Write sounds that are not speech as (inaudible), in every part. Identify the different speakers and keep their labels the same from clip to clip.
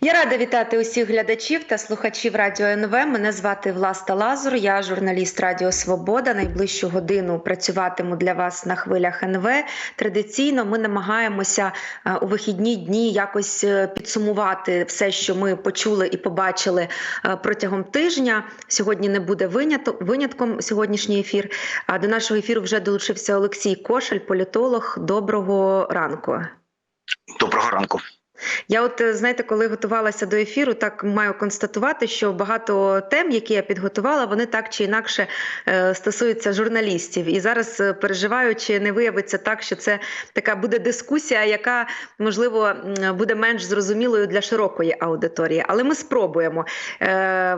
Speaker 1: Я рада вітати усіх глядачів та слухачів Радіо НВ. Мене звати Власта Лазур. Я журналіст Радіо Свобода. Найближчу годину працюватиму для вас на хвилях НВ. Традиційно ми намагаємося е, у вихідні дні якось е, підсумувати все, що ми почули і побачили е, протягом тижня. Сьогодні не буде винятком сьогоднішній ефір. А до нашого ефіру вже долучився Олексій Кошель, політолог. Доброго ранку.
Speaker 2: Доброго ранку.
Speaker 1: Я, от е, знаєте, коли готувалася до ефіру, так маю констатувати, що багато тем, які я підготувала, вони так чи інакше е, стосуються журналістів. І зараз е, переживаю, чи не виявиться так, що це така буде дискусія, яка можливо буде менш зрозумілою для широкої аудиторії. Але ми спробуємо.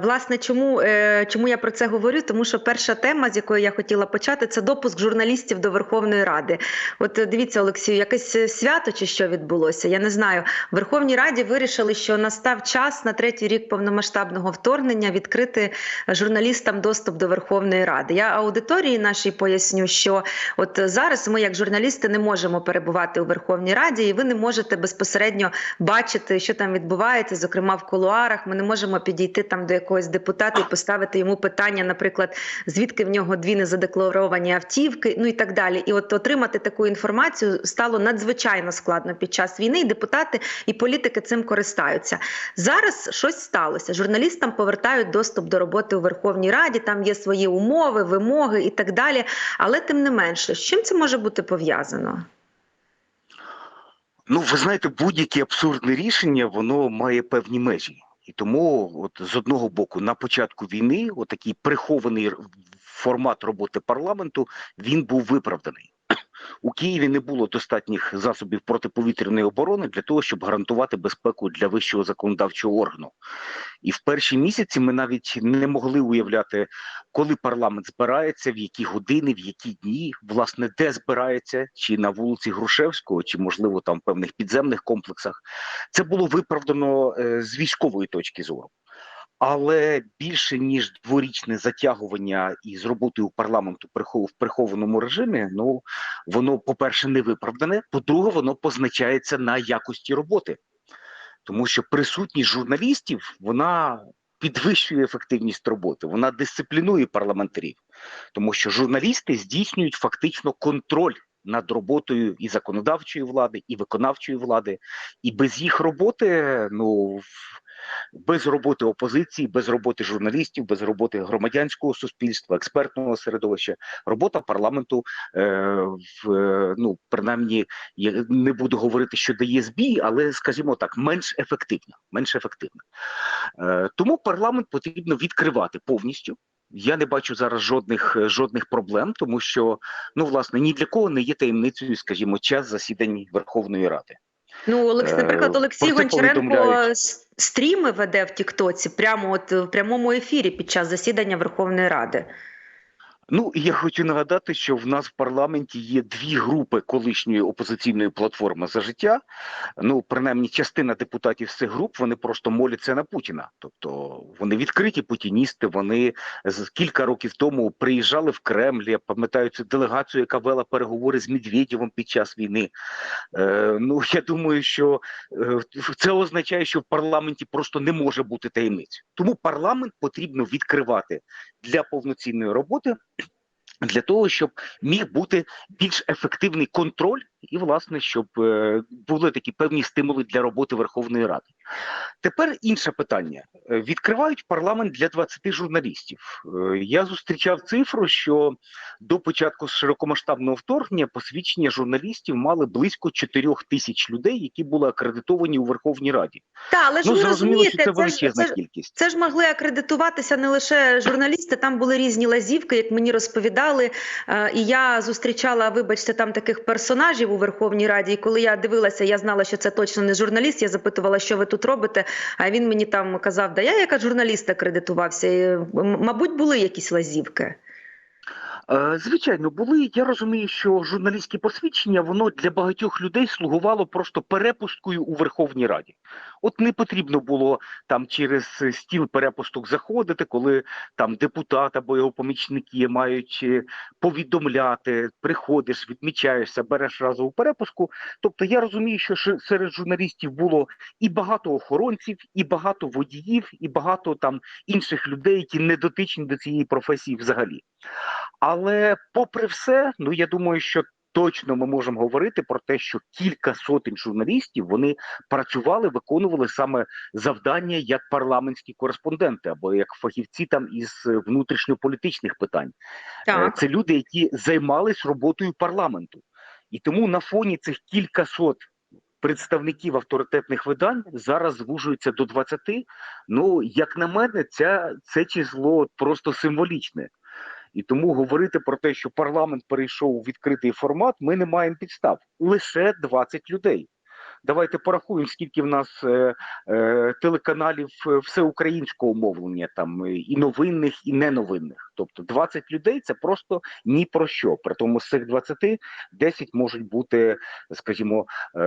Speaker 1: Власне, чому, чому я про це говорю? Тому що перша тема, з якої я хотіла почати, це допуск журналістів до Верховної Ради. От дивіться, Олексію, якесь свято чи що відбулося? Я не знаю. Верховній Раді вирішили, що настав час на третій рік повномасштабного вторгнення відкрити журналістам доступ до Верховної Ради. Я аудиторії нашій поясню, що от зараз ми, як журналісти, не можемо перебувати у Верховній Раді, і ви не можете безпосередньо бачити, що там відбувається, зокрема в кулуарах. Ми не можемо підійти там до якогось депутата і поставити йому питання, наприклад, звідки в нього дві незадекларовані автівки, ну і так далі. І от отримати таку інформацію стало надзвичайно складно під час війни. І депутати і політики цим користаються. Зараз щось сталося. Журналістам повертають доступ до роботи у Верховній Раді. Там є свої умови, вимоги і так далі. Але тим не менше, з чим це може бути пов'язано?
Speaker 2: Ну, ви знаєте, будь-яке абсурдне рішення воно має певні межі. І тому, от з одного боку, на початку війни, отакий прихований формат роботи парламенту, він був виправданий. (coughs) У Києві не було достатніх засобів протиповітряної оборони для того, щоб гарантувати безпеку для вищого законодавчого органу. І в перші місяці ми навіть не могли уявляти, коли парламент збирається, в які години, в які дні, власне, де збирається, чи на вулиці Грушевського, чи можливо там в певних підземних комплексах. Це було виправдано е, з військової точки зору. Але більше ніж дворічне затягування із роботою парламенту в прихованому режимі, ну воно, по-перше, не виправдане. По-друге, воно позначається на якості роботи, тому що присутність журналістів вона підвищує ефективність роботи, вона дисциплінує парламентарів, тому що журналісти здійснюють фактично контроль над роботою і законодавчої влади, і виконавчої влади, і без їх роботи, ну без роботи опозиції, без роботи журналістів, без роботи громадянського суспільства, експертного середовища, робота парламенту е, в е, ну принаймні я не буду говорити, що дає збій, але скажімо так, менш ефективна. Менш ефективна. Е, тому парламент потрібно відкривати повністю. Я не бачу зараз жодних е, жодних проблем, тому що ну власне ні для кого не є таємницею, скажімо, час засідань Верховної Ради.
Speaker 1: Ну, Олекс,
Speaker 2: Е,
Speaker 1: наприклад, Олексій Гончаренко стріми веде в Тіктоці прямо от в прямому ефірі під час засідання Верховної Ради.
Speaker 2: Ну я хочу нагадати, що в нас в парламенті є дві групи колишньої опозиційної платформи за життя. Ну, принаймні, частина депутатів цих груп вони просто моляться на Путіна. Тобто вони відкриті путіністи. Вони з кілька років тому приїжджали в Кремль. Я пам'ятаю цю делегацію, яка вела переговори з Медведєвим під час війни. Е, ну я думаю, що е, це означає, що в парламенті просто не може бути таємниць. Тому парламент потрібно відкривати для повноцінної роботи. Для того щоб міг бути більш ефективний контроль, і власне щоб е, були такі певні стимули для роботи Верховної Ради. Тепер інше питання: Е, відкривають парламент для 20 журналістів. Е, я зустрічав цифру, що до початку широкомасштабного вторгнення посвідчення журналістів мали близько 4 тисяч людей, які були акредитовані у Верховній Раді.
Speaker 1: Так, але ж
Speaker 2: ну
Speaker 1: ви
Speaker 2: що
Speaker 1: розумієте,
Speaker 2: це
Speaker 1: це
Speaker 2: величезна
Speaker 1: це,
Speaker 2: кількість.
Speaker 1: це ж могли акредитуватися не лише журналісти, там були різні лазівки, як мені розповідали. Е, І я зустрічала, вибачте, там таких персонажів у Верховній Раді. І коли я дивилася, я знала, що це точно не журналіст. Я запитувала, що ви тут робите. А він мені там казав, да я яка журналіст акредитувався. І, Мабуть, були якісь лазівки.
Speaker 2: Е, Звичайно, були. Я розумію, що журналістське посвідчення воно для багатьох людей слугувало просто перепусткою у Верховній Раді. От не потрібно було там через стіл перепусток заходити, коли там депутат або його помічники мають е, повідомляти, приходиш, відмічаєшся, береш разову перепуску. Тобто я розумію, що серед журналістів було і багато охоронців, і багато водіїв, і багато там інших людей, які не дотичні до цієї професії взагалі. Але попри все, ну я думаю, що точно ми можемо говорити про те, що кілька сотень журналістів вони працювали, виконували саме завдання як парламентські кореспонденти або як фахівці там із е, внутрішньополітичних питань. Е,
Speaker 1: Так.
Speaker 2: Це люди, які займались роботою парламенту, і тому на фоні цих кількасот представників авторитетних видань зараз звужується до 20. Ну, як на мене, ця, це число просто символічне. І тому говорити про те, що парламент перейшов у відкритий формат, ми не маємо підстав. Лише 20 людей. Давайте порахуємо, скільки в нас е, е, телеканалів е, всеукраїнського мовлення, там е, і новинних, і неновинних. Тобто 20 людей це просто ні про що. При тому з цих 20 10 можуть бути, скажімо, е,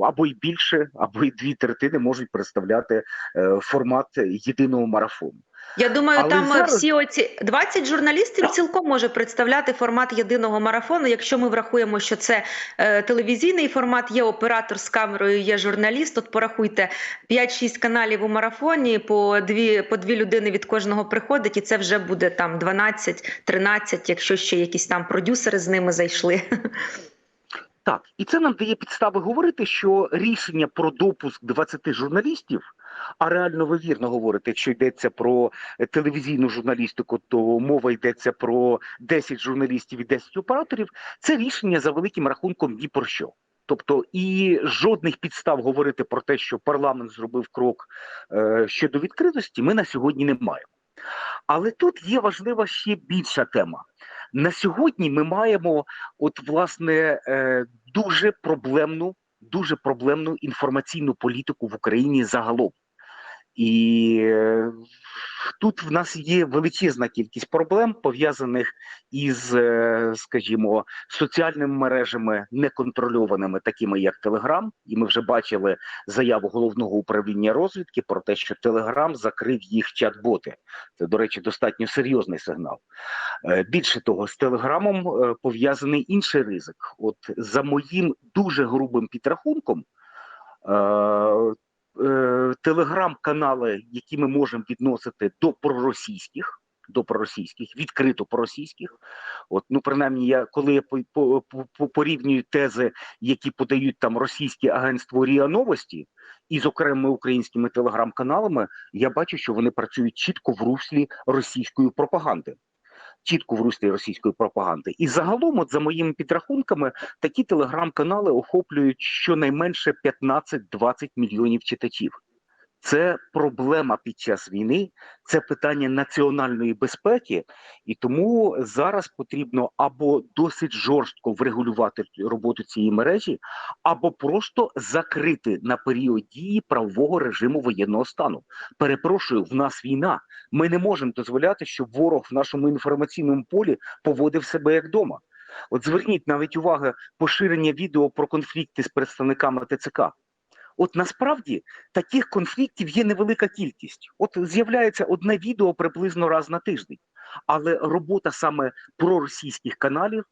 Speaker 2: або й більше, або й дві третини можуть представляти е, формат єдиного марафону.
Speaker 1: Я думаю,
Speaker 2: Але
Speaker 1: там е,
Speaker 2: зараз-
Speaker 1: всі оці 20 журналістів цілком може представляти формат єдиного марафону. Якщо ми врахуємо, що це е, телевізійний формат, є оператор з камерою, є журналіст. От порахуйте 5-6 каналів у марафоні, по дві по дві людини від кожного приходить, і це вже буде там 12-13, якщо ще якісь там продюсери з ними зайшли.
Speaker 2: Так, і це нам дає підстави говорити, що рішення про допуск 20 журналістів, а реально ви вірно говорите, якщо йдеться про е, телевізійну журналістику, то мова йдеться про 10 журналістів і 10 операторів. Це рішення за великим рахунком ні про що. Тобто і жодних підстав говорити про те, що парламент зробив крок е, щодо відкритості, ми на сьогодні не маємо. Але тут є важлива ще більша тема. На сьогодні ми маємо, от власне, е, дуже проблемну, дуже проблемну інформаційну політику в Україні загалом. І е, тут в нас є величезна кількість проблем, пов'язаних із, е, скажімо, соціальними мережами неконтрольованими, такими як Телеграм. І ми вже бачили заяву головного управління розвідки про те, що Телеграм закрив їх чат-боти. Це, до речі, достатньо серйозний сигнал. Е, Більше того, з телеграмом пов'язаний інший ризик. От за моїм дуже грубим підрахунком, е, телеграм-канали, які ми можемо відносити до проросійських, до проросійських, відкрито проросійських. От, ну, принаймні, я коли я по, по, по, порівнюю тези, які подають там російське агентство Ріа Новості, і з окремими українськими телеграм-каналами, я бачу, що вони працюють чітко в руслі російської пропаганди чітко в руслі російської пропаганди. І загалом, от за моїми підрахунками, такі телеграм-канали охоплюють щонайменше 15-20 мільйонів читачів. Це проблема під час війни, це питання національної безпеки, і тому зараз потрібно або досить жорстко врегулювати роботу цієї мережі, або просто закрити на період дії правового режиму воєнного стану. Перепрошую, в нас війна. Ми не можемо дозволяти, щоб ворог в нашому інформаційному полі поводив себе як вдома. От зверніть навіть увагу поширення відео про конфлікти з представниками ТЦК. От насправді таких конфліктів є невелика кількість. От з'являється одне відео приблизно раз на тиждень, але робота саме проросійських каналів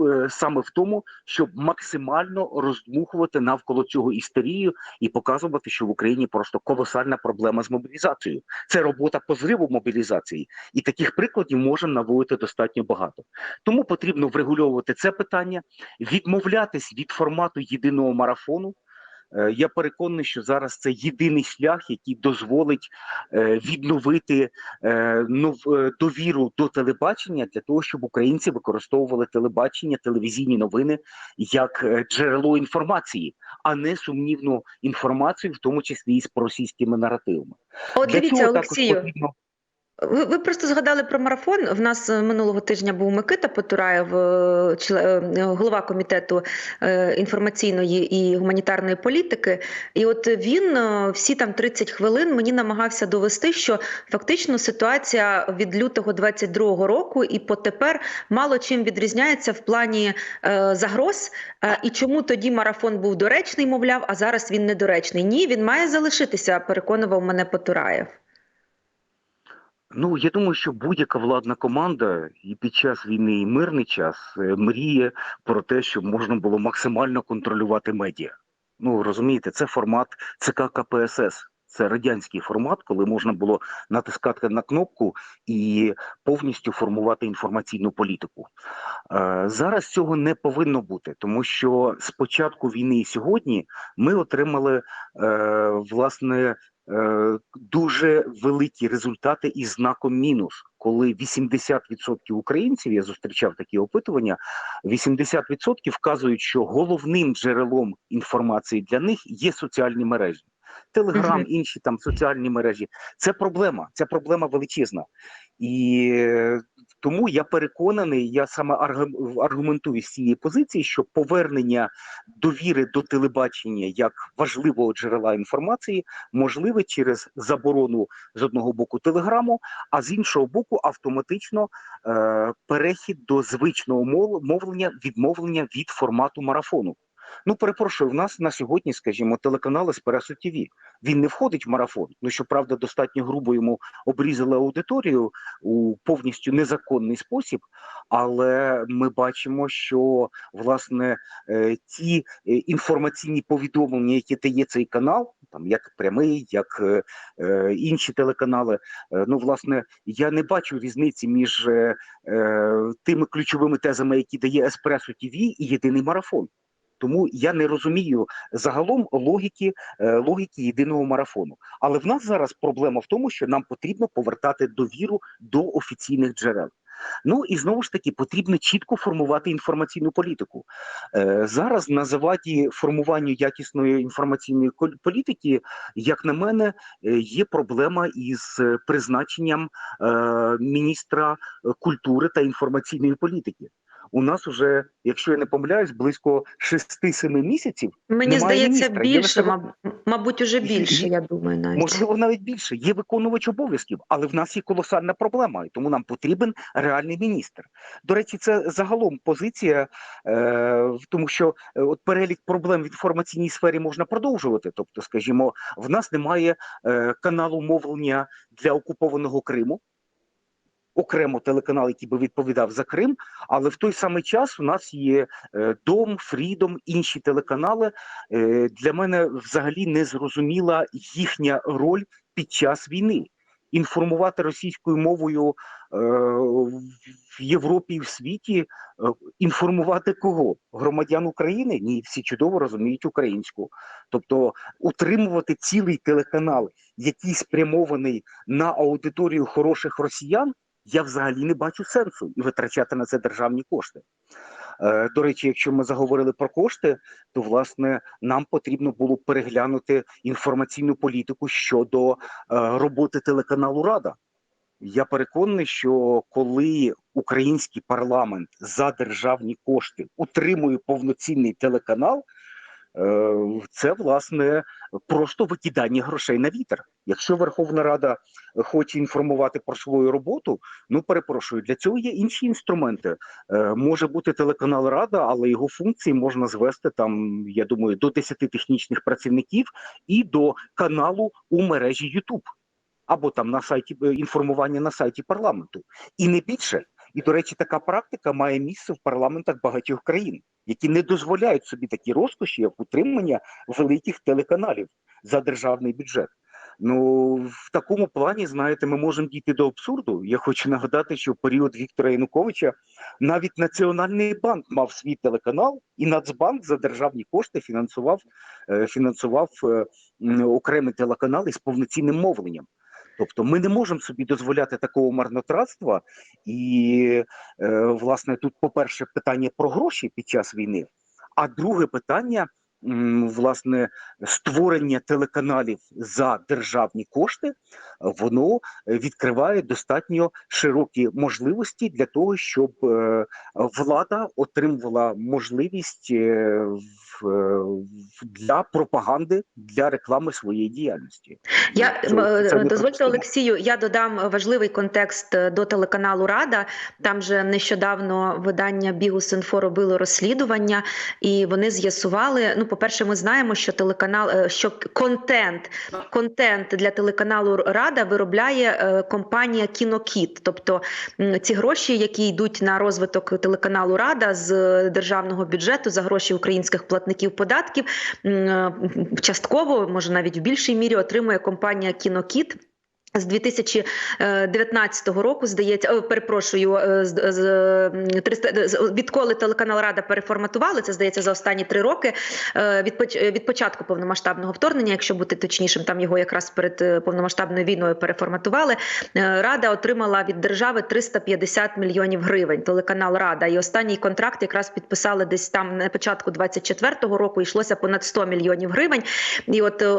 Speaker 2: е, саме в тому, щоб максимально роздмухувати навколо цього істерію і показувати, що в Україні просто колосальна проблема з мобілізацією. Це робота по зриву мобілізації, і таких прикладів можемо наводити достатньо багато. Тому потрібно врегульовувати це питання, відмовлятись від формату єдиного марафону. Е, Я переконаний, що зараз це єдиний шлях, який дозволить е, відновити е, довіру до телебачення для того, щоб українці використовували телебачення, телевізійні новини як джерело інформації, а не сумнівну інформацію, в тому числі і з проросійськими наративами.
Speaker 1: От
Speaker 2: Для
Speaker 1: дивіться, Олексію.
Speaker 2: потрібно
Speaker 1: Ви, ви просто згадали про марафон. В нас е, минулого тижня був Микита Потураєв, е, е, голова комітету інформаційної і гуманітарної політики. І от він всі там 30 хвилин мені намагався довести, що фактично ситуація від лютого 22-го року і потепер мало чим відрізняється в плані загроз. І чому тоді марафон був доречний, мовляв, а зараз він недоречний? Ні, він має залишитися, переконував мене Потураєв.
Speaker 2: Ну, я думаю, що будь-яка владна команда і під час війни, і мирний час е, мріє про те, щоб можна було максимально контролювати медіа. Ну розумієте, це формат ЦК КПСС. Це радянський формат, коли можна було натискати на кнопку і повністю формувати інформаційну політику. Е, зараз цього не повинно бути, тому що з початку війни і сьогодні ми отримали е, власне дуже великі результати із знаком мінус, коли 80% українців, я зустрічав такі опитування, 80% вказують, що головним джерелом інформації для них є соціальні мережі. Телеграм, інші там соціальні мережі. Це проблема, ця проблема величезна. І тому я переконаний, я саме аргу- аргументую з цієї позиції, що повернення довіри до телебачення як важливого джерела інформації можливе через заборону з одного боку телеграму, а з іншого боку, автоматично е, перехід до звичного мов- мовлення, відмовлення від формату марафону. Ну, перепрошую, в нас на сьогодні, скажімо, телеканал Еспресо ТВ. Він не входить в марафон. Ну, щоправда, достатньо грубо йому обрізали аудиторію у повністю незаконний спосіб. Але ми бачимо, що власне е, ті е, інформаційні повідомлення, які дає цей канал, там як прямий, як е, інші телеканали. Ну, власне, я не бачу різниці між тими ключовими тезами, які дає Еспресо ТВ і єдиний марафон. Тому я не розумію загалом логіки, е, логіки єдиного марафону. Але в нас зараз проблема в тому, що нам потрібно повертати довіру до офіційних джерел. Ну і знову ж таки потрібно чітко формувати інформаційну політику. Е, зараз на заваді формуванню якісної інформаційної політики, як на мене, е, є проблема із призначенням е, міністра культури та інформаційної політики. У нас уже, якщо я не помиляюсь, близько 6-7 місяців
Speaker 1: Мені здається,
Speaker 2: міністра,
Speaker 1: більше, маб- мабуть, уже більше, я думаю, навіть.
Speaker 2: Можливо, навіть більше є виконувач обов'язків, але в нас є колосальна проблема, і тому нам потрібен реальний міністр. До речі, це загалом позиція, е, в тому що е, от перелік проблем в інформаційній сфері можна продовжувати. Тобто, скажімо, в нас немає е, каналу мовлення для окупованого Криму. Окремо телеканал, який би відповідав за Крим, але в той самий час у нас є е, Дом, Фрідом, інші телеканали. Е, для мене взагалі не зрозуміла їхня роль під час війни. Інформувати російською мовою е, в Європі і в світі, інформувати кого? Громадян України? Ні, всі чудово розуміють українську. Тобто утримувати цілий телеканал, який спрямований на аудиторію хороших росіян, я взагалі не бачу сенсу витрачати на це державні кошти. Е, До речі, якщо ми заговорили про кошти, то власне нам потрібно було переглянути інформаційну політику щодо е, роботи телеканалу Рада. Я переконаний, що коли український парламент за державні кошти утримує повноцінний телеканал, це власне просто викидання грошей на вітер. Якщо Верховна Рада хоче інформувати про свою роботу, ну перепрошую, для цього є інші інструменти. Е, може бути телеканал Рада, але його функції можна звести там, я думаю, до 10 технічних працівників і до каналу у мережі YouTube. Або там на сайті е, інформування на сайті парламенту, і не більше. І до речі, така практика має місце в парламентах багатьох країн, які не дозволяють собі такі розкоші, як утримання великих телеканалів за державний бюджет. Ну в такому плані, знаєте, ми можемо дійти до абсурду. Я хочу нагадати, що в період Віктора Януковича навіть Національний банк мав свій телеканал, і Нацбанк за державні кошти фінансував, е, фінансував е, м, окремий телеканал із повноцінним мовленням. Тобто ми не можемо собі дозволяти такого марнотратства, і е, власне тут, по-перше, питання про гроші під час війни, а друге питання власне створення телеканалів за державні кошти, воно відкриває достатньо широкі можливості для того, щоб е, влада отримувала можливість е, для пропаганди для реклами своєї діяльності.
Speaker 1: Я
Speaker 2: Це- це
Speaker 1: дозвольте. Олексію. Я додам важливий контекст е, до телеканалу Рада. Там же нещодавно видання Бігус.Інфо робило розслідування, і вони з'ясували. Ну, по-перше, ми знаємо, що телеканал, е, що контент, контент для телеканалу Рада виробляє е, компанія Кінокіт. Тобто ці гроші, які йдуть на розвиток телеканалу Рада з е, державного бюджету за гроші українських платників податків, е, частково, може навіть в більшій мірі, отримує компанія Кінокіт. З 2019 року здається, перепрошую, е, з, з, 300 з- відколи телеканал Рада переформатували, це здається за останні три роки. е, Від, початку повномасштабного вторгнення, якщо бути точнішим, там його якраз перед е, повномасштабною війною переформатували. е, Рада отримала від держави 350 мільйонів гривень. Телеканал Рада. І останній контракт якраз підписали десь там на початку 24-го року. Йшлося понад 100 мільйонів гривень. І от е,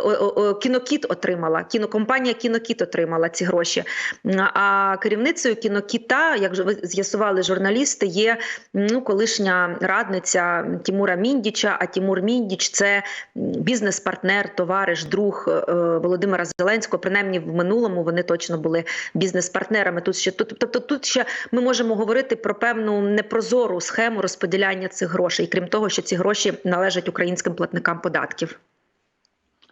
Speaker 1: кінокіт отримала, кінокомпанія Кінокіт отримала ці гроші. А керівницею кінокіта, як ви з'ясували журналісти, є ну колишня радниця Тімура Міндіча. А Тімур Міндіч це бізнес-партнер, товариш, друг е, Володимира Зеленського. Принаймні в минулому вони точно були бізнес-партнерами. Тут ще тут, тобто тут ще ми можемо говорити про певну непрозору схему розподіляння цих грошей, крім того, що ці гроші належать українським платникам податків.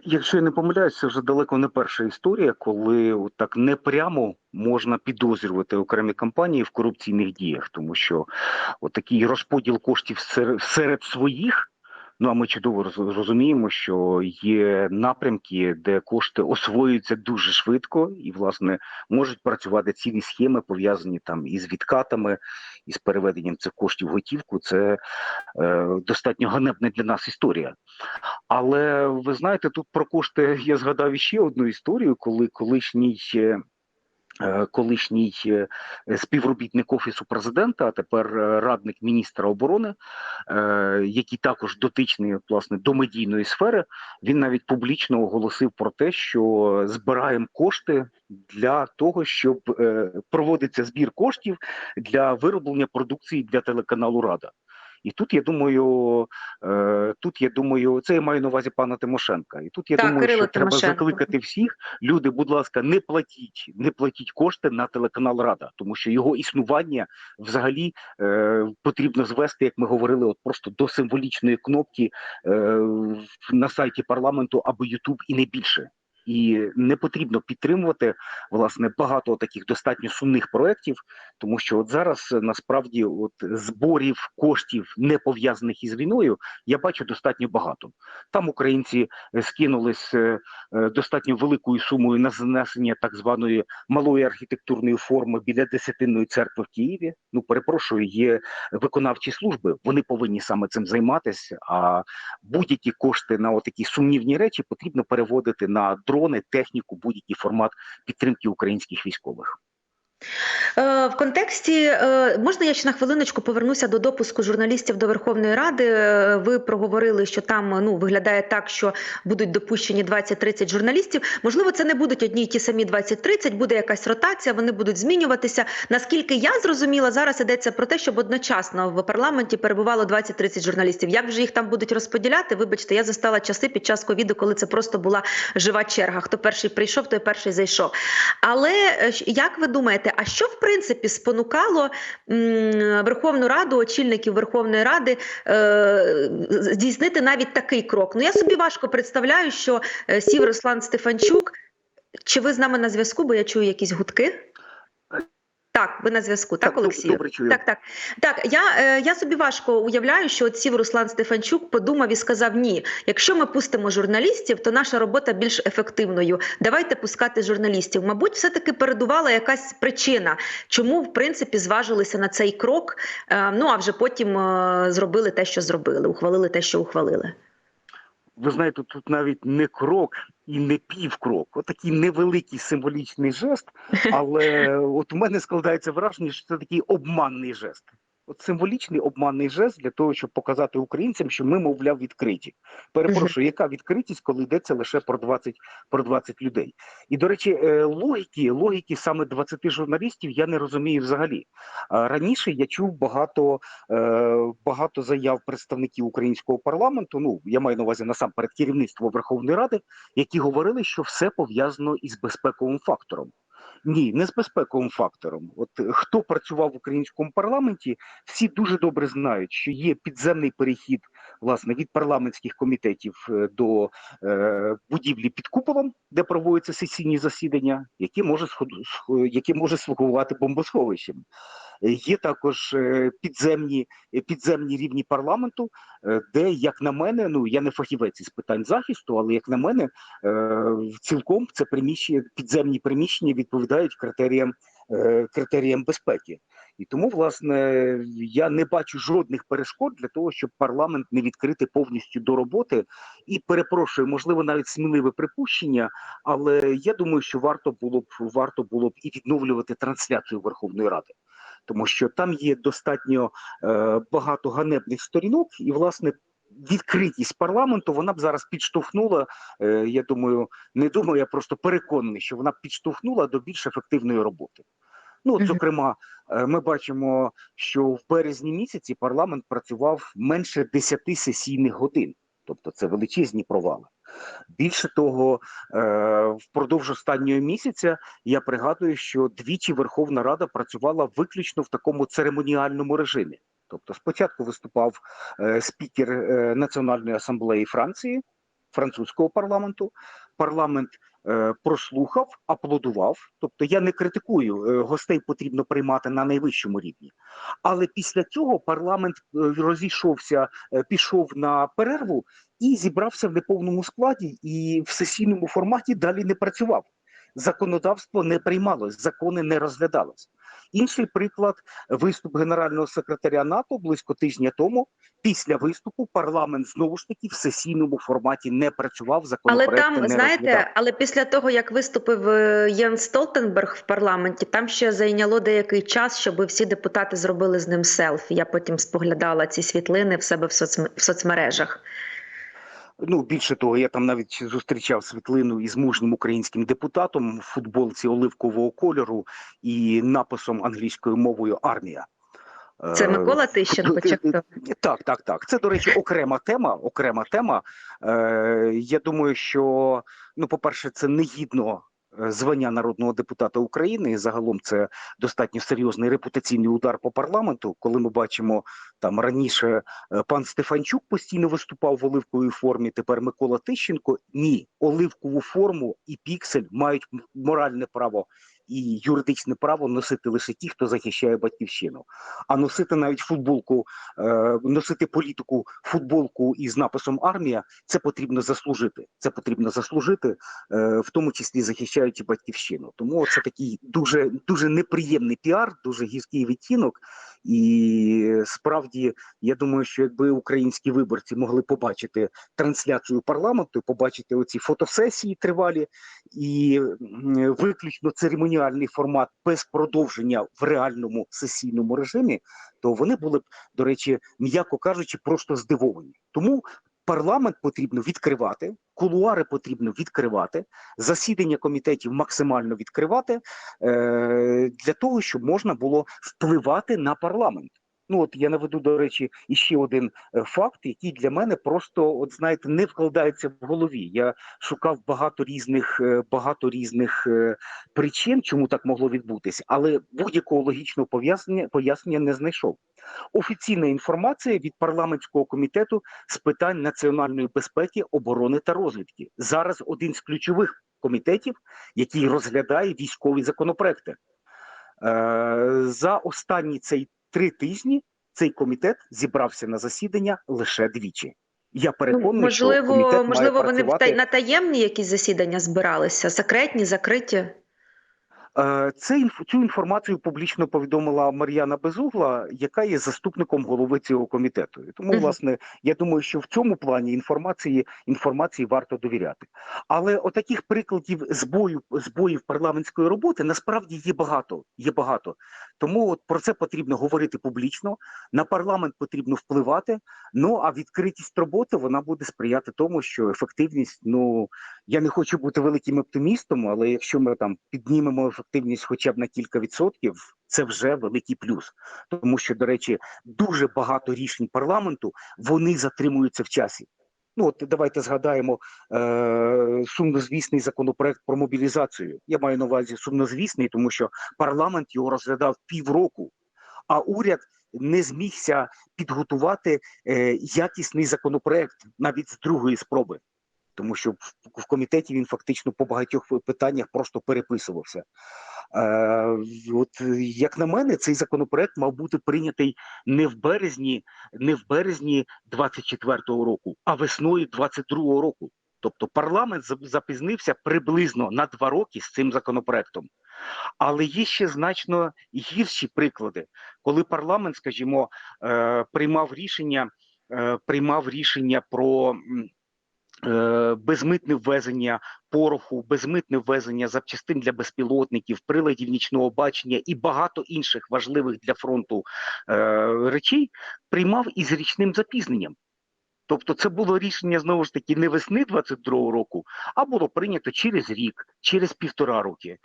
Speaker 2: Якщо я не помиляюсь, це вже далеко не перша історія, коли так так непрямо можна підозрювати окремі компанії в корупційних діях, тому що отакий розподіл коштів серед своїх. Ну а ми чудово роз- розуміємо, що є напрямки, де кошти освоюються дуже швидко, і власне можуть працювати цілі схеми, пов'язані там із відкатами, із переведенням цих коштів в готівку. Це е, достатньо ганебна для нас історія. Але ви знаєте, тут про кошти я згадав іще одну історію, коли колишній. Е, Колишній е, співробітник офісу президента, а тепер е, радник міністра оборони, який також дотичний власне до медійної сфери, він навіть публічно оголосив про те, що збираємо кошти для того, щоб проводиться збір коштів для вироблення продукції для телеканалу Рада. І тут я думаю, е, тут я думаю, це я маю на увазі пана Тимошенка. І тут я
Speaker 1: Так,
Speaker 2: думаю,
Speaker 1: Кирило
Speaker 2: що треба закликати всіх. Люди, будь ласка, не платіть, не платіть кошти на телеканал Рада, тому що його існування взагалі е, потрібно звести, як ми говорили, от просто до символічної кнопки е, на сайті парламенту або Ютуб і не більше. І не потрібно підтримувати власне багато таких достатньо сумних проєктів, тому що от зараз е, насправді от зборів коштів не пов'язаних із війною я бачу достатньо багато. Там українці е, скинулись е, достатньо великою сумою на занесення так званої малої архітектурної форми біля десятинної церкви в Києві. Ну перепрошую, є виконавчі служби, вони повинні саме цим займатися. А будь-які кошти на такі сумнівні речі потрібно переводити на дрони, техніку, будь-який формат підтримки українських військових.
Speaker 1: Е, В контексті е, можна я ще на хвилиночку повернуся до допуску журналістів до Верховної Ради. Е, Ви проговорили, що там ну виглядає так, що будуть допущені 20-30 журналістів. Можливо, це не будуть одні й ті самі 20-30, буде якась ротація, вони будуть змінюватися. Наскільки я зрозуміла, зараз йдеться про те, щоб одночасно в парламенті перебувало 20-30 журналістів. Як вже їх там будуть розподіляти? Вибачте, я застала часи під час ковіду, коли це просто була жива черга. Хто перший прийшов, той перший зайшов. Але як ви думаєте, а що в принципі спонукало Верховну Раду, очільників Верховної Ради е, здійснити навіть такий крок? Ну я собі важко представляю, що е, сів Руслан Стефанчук. Чи ви з нами на зв'язку? Бо я чую якісь гудки. Так, ви на зв'язку, так,
Speaker 2: Так,
Speaker 1: Олексію?
Speaker 2: добре чую.
Speaker 1: Так, так. Так, я, е, я собі важко уявляю, що от сів Руслан Стефанчук подумав і сказав: ні, якщо ми пустимо журналістів, то наша робота більш ефективною. Давайте пускати журналістів. Мабуть, все-таки передувала якась причина, чому в принципі зважилися на цей крок. Е, ну а вже потім е, зробили те, що зробили, ухвалили те, що ухвалили.
Speaker 2: Ви знаєте, тут навіть не крок і не півкрок. Отакий невеликий символічний жест, але от у мене складається враження, що це такий обманний жест. От символічний обманний жест для того, щоб показати українцям, що ми, мовляв, відкриті. Перепрошую, яка відкритість, коли йдеться лише про 20, про 20 людей? І до речі, е, логіки, логіки саме 20 журналістів я не розумію взагалі. Раніше я чув багато, е, багато заяв представників українського парламенту. Ну я маю на увазі насамперед керівництво Верховної Ради, які говорили, що все пов'язано із безпековим фактором. Ні, не з безпековим фактором. От е, хто працював в українському парламенті, всі дуже добре знають, що є підземний перехід власне від парламентських комітетів е, до е, будівлі під куполом, де проводяться сесійні засідання, які може які може слугувати бомбосховищем. Є також е, підземні, е, підземні рівні парламенту, е, де, як на мене, ну я не фахівець із питань захисту, але як на мене, цілком це приміщення, підземні приміщення відповідають критеріям, критеріям безпеки. І тому, власне, я не бачу жодних перешкод для того, щоб парламент не відкрити повністю до роботи. І перепрошую, можливо, навіть сміливе припущення, але я думаю, що варто було б варто було б і відновлювати трансляцію Верховної Ради, тому що там є достатньо е, багато ганебних сторінок, і власне. Відкритість парламенту вона б зараз підштовхнула. Е, я думаю, не думаю, я просто переконаний, що вона б підштовхнула до більш ефективної роботи. Ну, от, зокрема, е, ми бачимо, що в березні місяці парламент працював менше 10 сесійних годин, тобто це величезні провали. Більше того, е, впродовж останнього місяця я пригадую, що двічі Верховна Рада працювала виключно в такому церемоніальному режимі. Тобто, спочатку виступав е, спікер е, Національної асамблеї Франції, французького парламенту. Парламент прослухав, аплодував. Тобто, я не критикую, е, гостей потрібно приймати на найвищому рівні. Але після цього парламент е, розійшовся, е, пішов на перерву і зібрався в неповному складі, і в сесійному форматі далі не працював. Законодавство не приймалось, закони не розглядались. Інший приклад виступ генерального секретаря НАТО близько тижня тому. Після виступу парламент знову ж таки в сесійному форматі не працював.
Speaker 1: Але там,
Speaker 2: не
Speaker 1: знаєте,
Speaker 2: розглядав.
Speaker 1: але після того, як виступив е, Єн Столтенберг в парламенті, там ще зайняло деякий час, щоб всі депутати зробили з ним селфі. Я потім споглядала ці світлини в себе в, соцм... в соцмережах.
Speaker 2: Ну більше того, я там навіть зустрічав світлину із мужнім українським депутатом в футболці оливкового кольору і написом англійською мовою армія.
Speaker 1: Це
Speaker 2: Е,
Speaker 1: Микола Тищенко початку.
Speaker 2: Так, так, так. Це, до речі, окрема тема. Окрема тема. Е, я думаю, що ну, по-перше, це негідно звання народного депутата України. І загалом це достатньо серйозний репутаційний удар по парламенту. Коли ми бачимо там раніше е, пан Стефанчук постійно виступав в оливковій формі. Тепер Микола Тищенко. Ні, оливкову форму і піксель мають моральне право. І юридичне право носити лише ті, хто захищає батьківщину, а носити навіть футболку е, носити політику футболку із написом армія, це потрібно заслужити. Це потрібно заслужити, е, в тому числі захищаючи батьківщину. Тому це такий дуже дуже неприємний піар, дуже гіркий відтінок. І справді я думаю, що якби українські виборці могли побачити трансляцію парламенту, побачити оці фотосесії тривалі і виключно церемоніальний формат без продовження в реальному сесійному режимі, то вони були б, до речі, м'яко кажучи, просто здивовані. Тому парламент потрібно відкривати, кулуари потрібно відкривати, засідання комітетів максимально відкривати е, для того, щоб можна було впливати на парламент. Ну от я наведу до речі іще один е, факт, який для мене просто, от знаєте, не вкладається в голові. Я шукав багато різних, е, багато різних е, причин, чому так могло відбутися, але будь-якого логічного пояснення пояснення не знайшов. Офіційна інформація від парламентського комітету з питань національної безпеки, оборони та розвідки. Зараз один з ключових комітетів, який розглядає військові законопроекти. За останні цей три тижні цей комітет зібрався на засідання лише двічі. Я
Speaker 1: переконаний,
Speaker 2: переконаний, що
Speaker 1: можливо,
Speaker 2: комітет
Speaker 1: можливо,
Speaker 2: має
Speaker 1: вони
Speaker 2: працювати...
Speaker 1: на таємні якісь засідання збиралися, секретні, закриті.
Speaker 2: Е, Це цю інформацію публічно повідомила Мар'яна Безугла, яка є заступником голови цього комітету. Тому, власне, я думаю, що в цьому плані інформації інформації варто довіряти. Але отаких прикладів збою збоїв парламентської роботи насправді є багато. Є багато. Тому от про це потрібно говорити публічно. На парламент потрібно впливати. Ну а відкритість роботи вона буде сприяти тому, що ефективність. Ну я не хочу бути великим оптимістом, але якщо ми там піднімемо ефективність хоча б на кілька відсотків, це вже великий плюс. Тому що, до речі, дуже багато рішень парламенту вони затримуються в часі. Ну от давайте згадаємо е, сумнозвісний законопроект про мобілізацію. Я маю на увазі сумнозвісний, тому що парламент його розглядав півроку, а уряд не змігся підготувати е, якісний законопроект навіть з другої спроби. Тому що в, комітеті він фактично по багатьох питаннях просто переписувався. Е, от, як на мене, цей законопроект мав бути прийнятий не в березні, не в березні 24-го року, а весною 22-го року. Тобто парламент запізнився приблизно на два роки з цим законопроектом. Але є ще значно гірші приклади, коли парламент, скажімо, е, приймав рішення, е, приймав рішення про безмитне ввезення пороху, безмитне ввезення запчастин для безпілотників, приладів нічного бачення і багато інших важливих для фронту е, речей, приймав із річним запізненням. Тобто це було рішення знову ж таки не весни 22-го року, а було прийнято через рік, через півтора роки.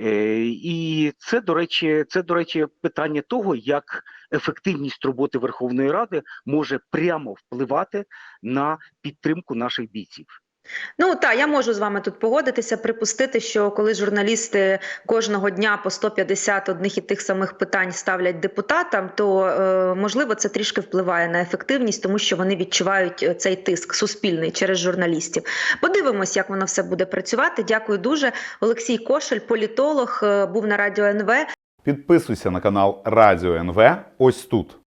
Speaker 2: Е, і це, до речі, це, до речі, питання того, як ефективність роботи Верховної Ради може прямо впливати на підтримку наших бійців.
Speaker 1: Ну так, я можу з вами тут погодитися, припустити, що коли журналісти кожного дня по 150 одних і тих самих питань ставлять депутатам, то е, можливо це трішки впливає на ефективність, тому що вони відчувають е, цей тиск суспільний через журналістів. Подивимось, як воно все буде працювати. Дякую дуже. Олексій Кошель, політолог, е, був на радіо НВ.
Speaker 3: Підписуйся на канал Радіо НВ ось тут.